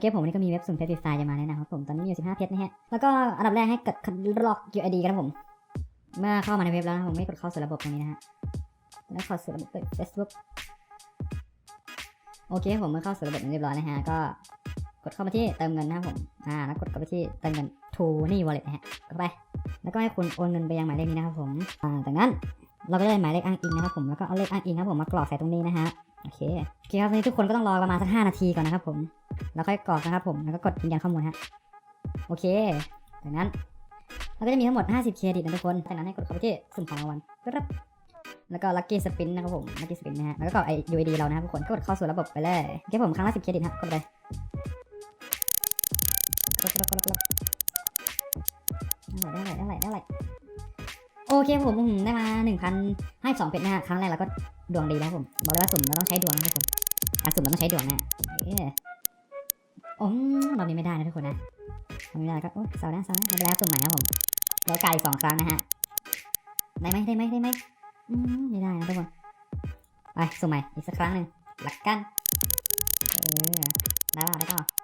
เคผมวันนี้ก็มีเว็บสุ่มเพชรฟรีไฟล์จะมาแนะนำครับผมตอนนี้มีอยู่15เพชรนะฮะแล้วก็อันดับแรกให้กดล็อก UID กันนะผม เมื่อเข้ามาในเว็บแล้วนะผมไม่กดเข้าสู่ระบบตรงนี้นะฮะแล้วเข้าสู่ระบบ Facebook โอเคผมเมื่อเข้าสู่ระบบเรียบร้อยนะฮะก็กดเข้ามาที่เติมเงินนะครับผมอ่าแล้วกดเข้าไปที่เติมเงิน to นี่ wallet นะฮะเข้าไป แล้วก็ให้คุณโอนเงินไปยังหมายเลขนี้นะครับผมอ่าจากนั้นเราก็ได้หมายเลขอ้างอิงนะครับผมแล้วก็เอาเลขอ้างอิงครับผมมากรอกใส่ตรงนี้นะฮะ โอเคโอเคครับตอนนี้ทุกคนก็ต้องรอประมาณสัก5นาทีก่อนนะครับผม แล้วค่อยกรอกนะครับผม แล้วก็กดยืนยันข้อมูลฮะ โอเค จากนั้นเราก็จะมีทั้งหมด 50 เครดิตนะทุกคน จากนั้นให้กดเข้าไปที่สุ่มของรางวัลครับแล้วก็ลัคกี้สปินนะครับผมลัคกี้สปินนะฮะ แล้วก็กรอกไอ UID เรานะครับทุกคนก็กดเข้าสู่ระบบไปเลยโอเคผมครั้งละ10เครดิตฮะ กดไปก โอเคผมได้มา1,000ให้2เพชรนะฮะครั้งแรกเราก็ดวงดีนะผมบอกเลยว่าสุ่มเราต้องใช้ดวงนะครับผมการสุ่มเราต้องใช้ดวงนะโอเคโอ้รอบนี้ไม่ได้นะทุกคนนะทำไม่ได้ก็โอ้เสาร์หน้าเสาร์น้าไม่เป็นไรสุ่มใหม่ครับผมแล้วไก่สองครั้งนะฮะได้ไหมได้ไหมได้ไหมอืมไม่ได้นะทุกคนไปสุ่มใหม่อีกสักครั้งหนึ่งหลักกันเออได้ป่ะได้ป่ะ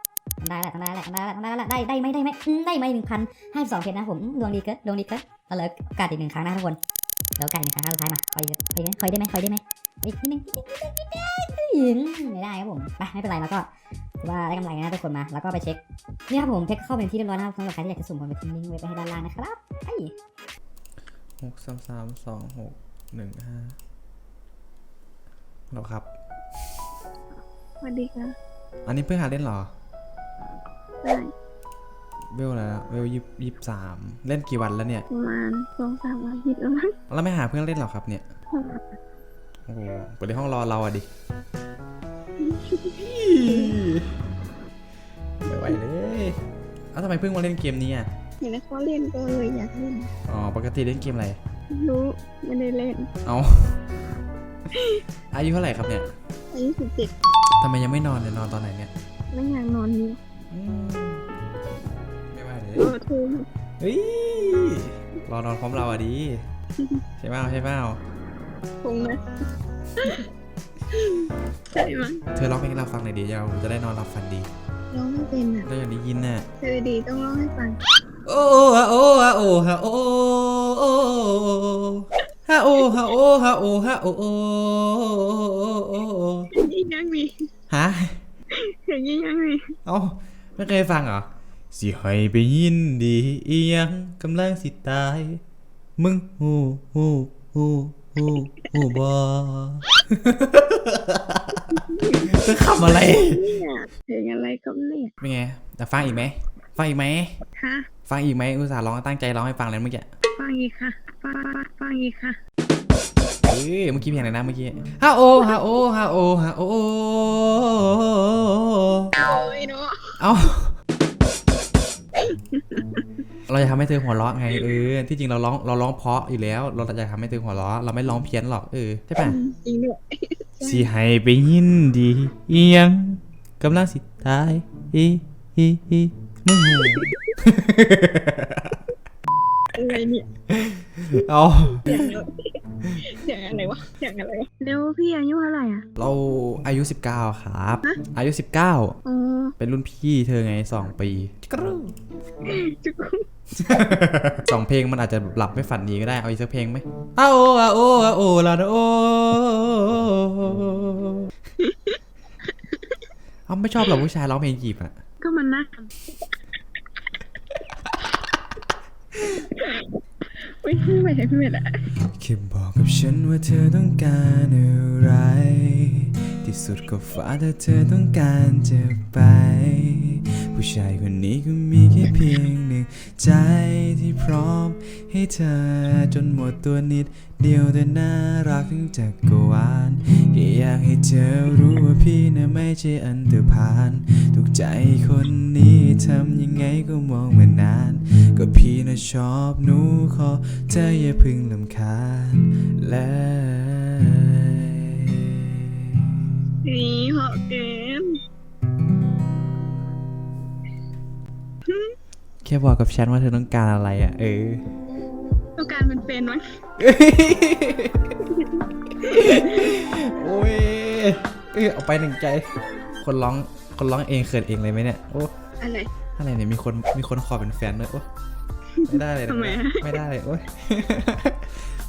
ได้แหละทำได้แหละทำได้แหละทำได้แหละได้ได้ไหมได้ไหมอืมได้ไหมหนึ่งพันให้สองเพชรนะผมอืมดวงดีเกินดวงดีเกินเอาเลยโอกาสอีกหนึ่งครั้งนะทุกคนเดี๋ยวโอกาสอีกหนึ่งครั้งครั้งสุดท้ายมาคอยอีกคอยอีกคอยได้ไหมคอยได้ไหมอีกนิดนึงนิดนึงนิดนึงไม่ได้ครับผมไปไม่เป็นไรแล้วก็ถือว่าได้กำไรนะทุกคนมา แล้วก็ไปเช็คนี่ครับผมเช็คเข้าเป็นที่เรียบร้อยนะครับสำหรับใครที่อยากจะสุ่มผมไปทิ้งลิงก์ไว้ไปให้ด้านล่างนะครับไปหกสามสามสองหกหนึ่งห้าเราครับสวัสดีค่ะ อันนี้เพิ่งหาเล่นเหรอได้ เวลอะไรนะเวลยี่ยี่สามเล่นกี่วันแล้วเนี่ย ประมาณสองสามอาทิตย์แล้วมั้งแล้วไม่หาเพื่อนเล่นเหรอครับเนี่ยโอ้โหเปิดในห้องรอเราอะดิไม่ไหวเลยเอ้าทำไมเพิ่งมาเล่นเกมนี้อะเห็นเขาเล่นก็เลยอยากเล่นอ๋อปกติเล่นเกมอะไรรู้ไม่ได้เล่นเอาอายุเท่าไหร่ครับเนี่ยอายุสิบเจ็ดทำไมยังไม่นอนเนี่ยนอนตอนไหนเนี่ยไม่อยากนอนอยู่อืมไม่ไหว เลยเออโทรมาเฮ้ยรอนอนพร้อมเราอะดี ใช่เปล่าใช่เปล่าคงนะใช่มั้งเธอร้องเพลงให้เราฟังหน่อยดีเราจะได้นอนหลับฝันดีร้องไม่เป็นอะเราอยากได้ยินน่ะเธอดีต้องร้องให้ฟัง โอ้ฮะโอ้ฮะโอ้ฮะโอ้ฮะโอ้ฮะโอ้ฮะโอ้ฮะโอ้ยิ่งยังมีฮะเสียงยิ่งยังมีเอ้าไม่เคยฟังเหรอ สิให้ไปยินดีอีหยังกำลังสิตาย มึงฮู้ฮู้ฮู้ฮู้ฮู้บ่จะขำอะไรเนี่ยเพลงอะไรก็เนี่ยเป็นไงแต่ฟังอีกไหมฟังอีกไหมฮะฟังอีกไหมอุตส่าห์ร้องตั้งใจร้องให้ฟังเลยเมื่อกี้ฟังอีกค่ะฟังฟังฟังอีกค่ะเอ้ยเมื่อกี้เพลงอะไรนะเมื่อกี้ฮาโอฮาโอฮาโอฮาโอโอ้ยเนาะเอ้า เราจะทำให้เธอหัวเราะไงเออที่จริงเราร้องเราร้องเพราะอยู่แล้ว เราจะทำให้เธอหัวเราะเราไม่ร้องเพี้ยนหรอกเออใช่ป่ะจริงด้วยสิให้ไปยินดีอีหยังกำลังสิตายอีอีอีมึงหูอะไรเนี่ยเอาเสียงอะไรวะเสียงอะไรวะแล้วพี่อายุเท่าไหร่อะ เราอายุ 19 ครับฮะอายุ 19อ๋อเป็นรุ่นพี่เธอไง 2 ปีกรูจุก สองเพลงมันอาจจะหลับไม่ฝันดีก็ได้ เอาอีกสักเพลงไหมอาโออาโออาโอลาโอเอาไม่ชอบเหรอผู้ชายร้องเพลงจีบอะ ก็มันน่าไม่ไม่ไม่ไม่ไม่ละแค่บอกกับฉันว่าเธอต้องการอะไร ที่สุดก็ฟ้าถ้าเธอต้องการจะไป ผู้ชายคนนี้ก็มีแค่เพียงหนึ่งใจที่พร้อมให้เธอจนหมดตัวนิด เดียวแต่น่ารักทั้งจักรวาลแค่อยากให้เธอรู้ว่าพี่น่ะไม่ใช่อันเดอร์พานถูกใจคนนี้ทำยังไงก็มองมานาน ก็พี่น่ะชอบหนูขอเธออย่าพึ่งลำคาญเลยนี่เหาะเกิน แค่บอกกับฉันว่าเธอต้องการอะไรอะ เออ ต้องการเป็นแฟนมั้งโอ้ยเออเอาไปหนึ่งใจ คนร้อง คนร้องเองเขินเองเลยไหมเนี่ย โอ้ อะไร อะไรเนี่ย มีคน มีคนขอเป็นแฟนด้วยโอ้ไม่ได้เลยนะทำไมอะไม่ได้เลยโอ้ย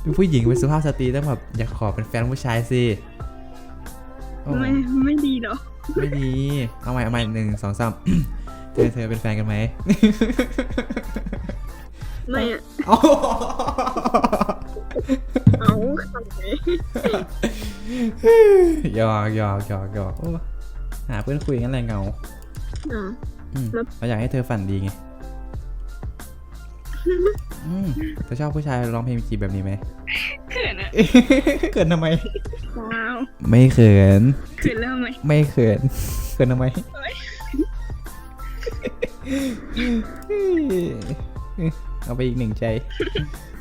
เป็นผู้หญิงเป็นสุภาพสตรีต้องแบบอยากขอเป็นแฟนผู้ชายสิโอ้ไม่ ไม่ดีหรอกไม่ดี เอาใหม่เอาใหม่หนึ่งสองสาม เธอเธอเป็นแฟนกันไหม ไม่อะเอาเอาขับไหนหยอกหยอกหยอกหยอกโอ้หาเพื่อนคุยกันอะไรเหงาอ่า อืมแล้ว เราอยากให้เธอฝันดีไงอืมเธอชอบผู้ชายร้องเพลงจีบแบบนี้ไหม เขินอะเขินทำไม ว้าวไม่เขิน เขินแล้วไหมไม่เขิน เขินทำไม เอาไปอีกหนึ่งใจ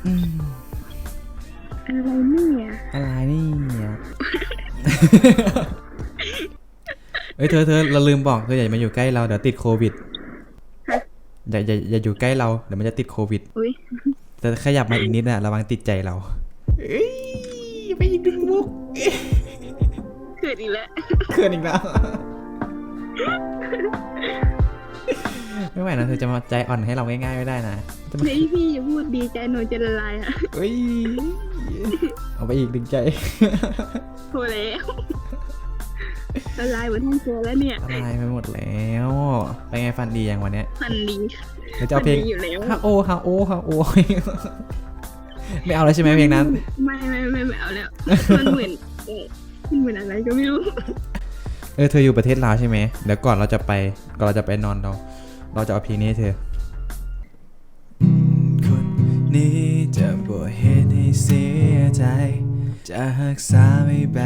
อืมอะไรเนี่ยอะไรเนี่ยเฮ้ยเธอเธอเราลืมบอกเธออย่ามาอยู่ใกล้เราเดี๋ยวติดโควิดอย่าอย่าอย่าอยู่ใกล้เราเดี๋ยวมันจะติดโควิดอุ้ยแต่ขยับมาอีกนิดน่ะระวังติดใจเราเอ้ยไปอีกดึงมุกเขินอีกแล้วเขินอีกแล้ว ไม่ไหวนะเธอจะมาใจอ่อนให้เราง่ายๆไม่ได้นะจะมาเฮ้ยพี่อย่าพูดดีใจหนูจะละลายอะเอ้ยเอาไปอีกดึงใจโทรแล้วละลายหมดทั้งตัวแล้วเนี่ยอะไรไปหมดแล้วไปไงฟันดีอย่างวันเนี้ยพันดีเดี๋ยวจะเอาเพลงพันดีอยู่แล้วฮาโอฮาโอฮาโอไม่เอาแล้วใช่ไหมเพลงนั้น ไม่ไม่ไม่ไม่เอาแล้วมันเหมือนเอ่อมันเหมือนอะไรก็ไม่รู้เออเธออยู่ประเทศลาวใช่ไหมเดี๋ยวก่อนเราจะไปก่อนเราจะไปนอนเรา เราจะเอาเพลงนี้เธอคนนี้จะบ่เหตุให้เสียใจ จะหักษาไว้แบ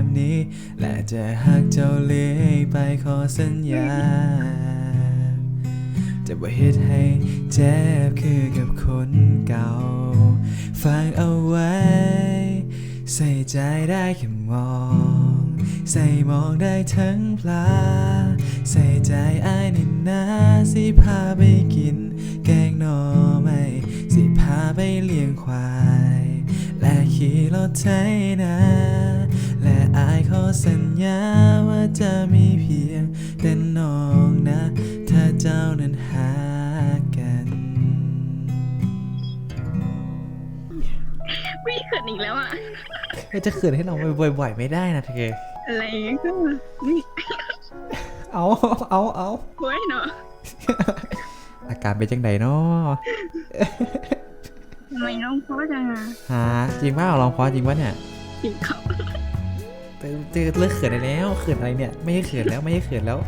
บนี้ และจะหักเจ้าเลี้ยไปขอสัญญา จะบ่เหตุให้เจ็บคือกับคนเก่าฟังเอาไว้ ใส่ใจได้แค่มอง ใส่มองได้ทั้งปลา ใส่ใจอ้ายนี่นาสิพาไปกิน แกงหน่อไม่ สิพาไปเลี้ยงควาย และขี่รถไถนา และอายขอสัญญาว่าจะมีเพียงแต่น้องนะ ถ้าเจ้านั้นหากันพี่เขินอีกแล้วอะเธอจะเขินให้เราบ่อยๆไม่ได้นะเธอ อะไรเงี้ยก็นี่ เอาเอาเอาโว้ยเนาะอาการเป็นจังไดเนาะทำไมน้องเพราะจังอะหาจริงว่าลองพอจริงวะเนี่ยจิบเขาเธอเธอเลิกเขินได้แล้วเขินอะไรเนี่ย ไม่ให้เขินแล้วไม่ให้เขินแล้ว